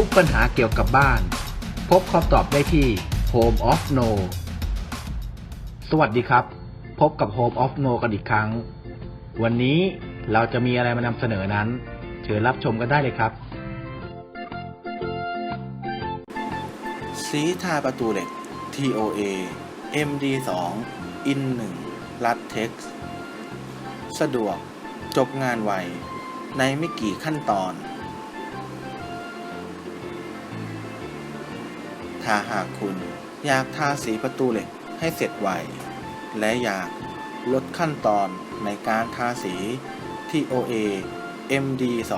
ุกปัญหาเกี่ยวกับบ้าน พบคำตอบได้ที่ Home of No สวัสดีครับ พบกับ Home of No กันอีกครั้ง วันนี้เราจะมีอะไรมานำเสนอนั้นเชิญรับชมกันได้เลยครับ สีทาประตูเหล็ก TOA MD2 IN 1 รัดเท็กซ์สะดวก จบงานไว ในไม่กี่ขั้นตอนาหากคุณ อยากทาสีประตูเหล็กให้เสร็จไว และอยากลดขั้นตอนในการทาสี TOA MD2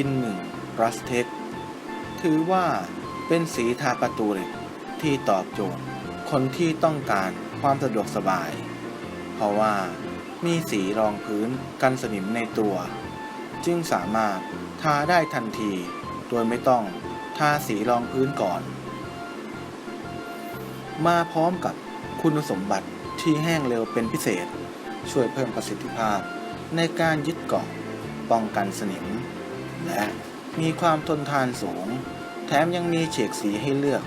IN 1 Rust Tech ถือว่าเป็นสีทาประตูเหล็กที่ตอบโจทย์ คนที่ต้องการความสะดวกสบาย เพราะว่ามีสีรองพื้นกันสนิมในตัว จึงสามารถทาได้ทันที โดยไม่ต้องทาสีรองพื้นก่อน มาพร้อมกับคุณสมบัติที่แห้งเร็วเป็นพิเศษ ช่วยเพิ่มประสิทธิภาพ ในการยึดเกาะป้องกันสนิม และมีความทนทานสูง แถมยังมีเฉกสีให้เลือก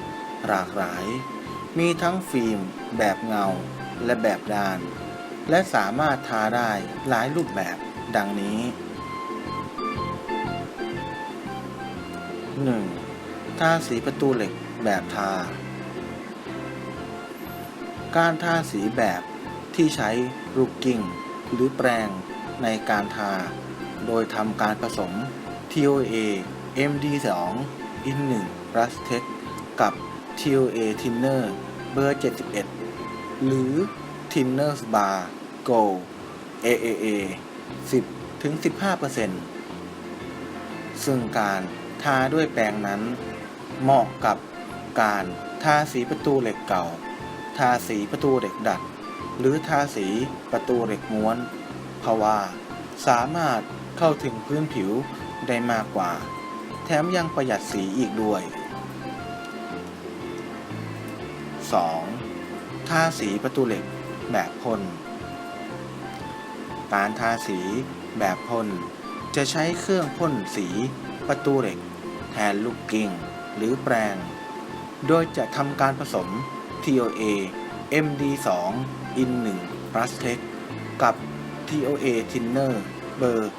หลากหลาย มีทั้งฟิล์ม แบบเงา และแบบดาน และสามารถทาได้หลายรูปแบบดังนี้ 1. ทาสีประตูเหล็กแบบทา การทาสีแบบที่ใช้ลูกกิ้งหรือแปรงในการทา โดยทำการผสม TOA MD2 IN 1 Rust Tech กับ TOA Thinner เบอร์ 71 หรือ Thinner Bar Gold AAA 10ถึง15%ซึ่งการทาด้วยแปรงนั้น เหมาะกับการทาสีประตูเหล็กเก่า ทาสีประตูเหล็กดัด หรือทาสีประตูเหล็กม้วน เพราะว่า สามารถเข้าถึงพื้นผิวได้มากกว่า แถมยังประหยัดสีอีกด้วย 2. ทาสีประตูเหล็กแบบพ่นการทาสีแบบพ่นจะใช้เครื่องพ่นสีประตูเหล็กแทนลูกกิ้งหรือแปรง โดยจะทำการผสม TOA MD2 IN 1 Plus Tech กับ TOA Thinner เบอร์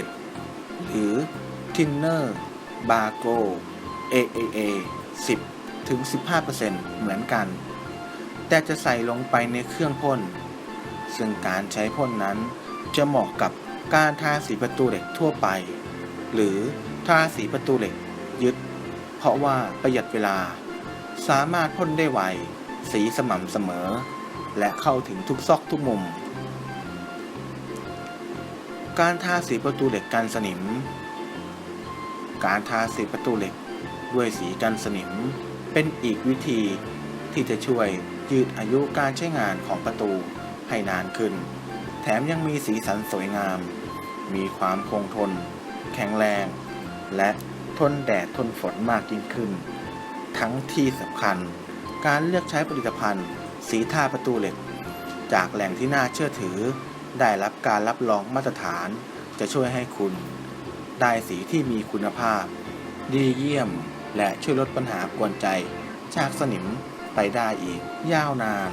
71 หรือ Thinner Bargo AAA 10 ถึง 15%เหมือนกัน แต่จะใส่ลงไปในเครื่องพ่น ซึ่งการใช้พ่นนั้นจะเหมาะกับการทาสีประตูเหล็กทั่วไป หรือทาสีประตูเหล็กยึด เพราะว่าประหยัดเวลา สามารถพ่นได้ไว สีสม่ำเสมอ และเข้าถึงทุกซอกทุกมุม การทาสีประตูเหล็กกันสนิม การทาสีประตูเหล็กด้วยสีกันสนิม เป็นอีกวิธีที่จะช่วยยืดอายุการใช้งานของประตูให้นานขึ้น แถมยังมีสีสันสวยงาม มีความคงทน แข็งแรง และทนแดดทนฝนมากยิ่งขึ้น ทั้งที่สำคัญ การเลือกใช้ผลิตภัณฑ์ สีทาประตูเหล็ก จากแหล่งที่น่าเชื่อถือ ได้รับการรับรองมาตรฐาน จะช่วยให้คุณ ได้สีที่มีคุณภาพ ดีเยี่ยม และช่วยลดปัญหากวนใจ จากสนิมไปได้อีกยาวนาน